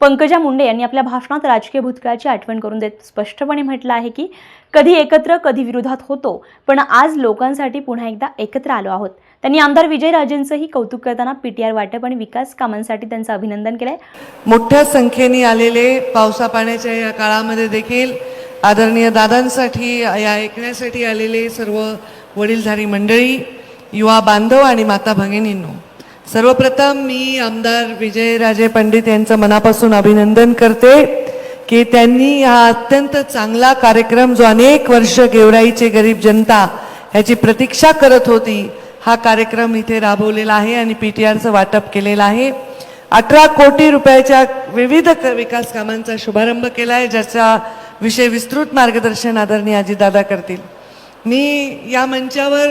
पंकजा मुंडे यांनी आपल्या भाषणात राजकीय भूतकाळाची आठवण करून देत स्पष्टपणे म्हटलं आहे की कधी एकत्र कधी विरोधात होतो पण आज लोकांसाठी पुन्हा एकदा एकत्र आलो आहोत. त्यांनी आमदार विजयराजेंचंही कौतुक करताना पीटीआर वाटप आणि विकास कामांसाठी त्यांचं अभिनंदन केलंय. मोठ्या संख्येने आलेले पावसा पाण्याच्या या काळामध्ये देखील आदरणीय दादांसाठी या ऐकण्यासाठी आलेले सर्व वडीलधारी मंडळी युवा बांधव आणि माता भगिनींनो सर्वप्रथम मी आमदार विजयराजे पंडित यांचं मनापासून अभिनंदन करते की त्यांनी हा अत्यंत चांगला कार्यक्रम जो अनेक वर्ष गेवराईचे गरीब जनता ह्याची प्रतीक्षा करत होती हा कार्यक्रम इथे राबवलेला आहे आणि पी टी आरचं वाटप केलेलं आहे. अठरा कोटी रुपयाच्या विविध विकास कामांचा शुभारंभ केला आहे ज्याचा विषय विस्तृत मार्गदर्शन आदरणीय आजीदादा करतील. मी या मंचावर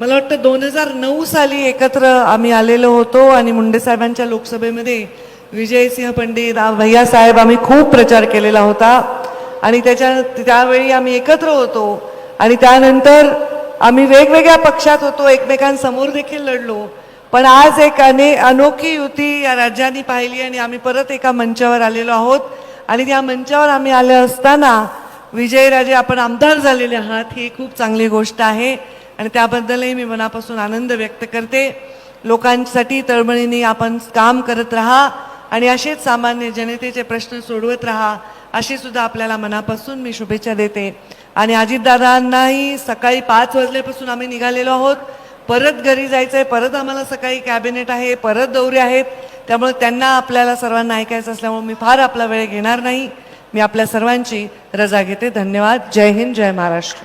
मला वाटतं दोन हजार नऊ साली एकत्र आम्ही आलेलो होतो आणि मुंडे साहेबांच्या लोकसभेमध्ये विजयसिंह पंडित भैया साहेब आम्ही खूप प्रचार केलेला होता. आणि त्याच्या त्यावेळी आम्ही एकत्र होतो. आणि त्यानंतर आम्ही वेगवेगळ्या पक्षात होतो एकमेकांसमोर देखील लढलो. पण आज एक अने अनोखी युती या राज्यांनी पाहिली आणि आम्ही परत एका मंचावर आलेलो आहोत. आणि त्या मंचावर आम्ही आले असताना विजयराजे आपण आमदार झालेले आहात ही खूप चांगली गोष्ट आहे. आणि त्याबद्दलही मी मनापासून आनंद व्यक्त करते. लोकांसाठी तळमळीने आपण काम करत राहा आणि असेच सामान्य जनतेचे प्रश्न सोडवत राहा अशी सुद्धा आपल्याला मनापासून मी शुभेच्छा देते. आणि अजितदादांनाही सकाळी पाच वाजल्यापासून आम्ही निघालेलो आहोत. परत घरी जायचं आहे परत आम्हाला सकाळी कॅबिनेट आहे परत दौरे आहेत. त्यामुळे त्यांना आपल्याला सर्वांना ऐकायचं असल्यामुळे मी फार आपला वेळ घेणार नाही. मी आपल्या सर्वांची रजा घेते. धन्यवाद. जय हिंद जय महाराष्ट्र.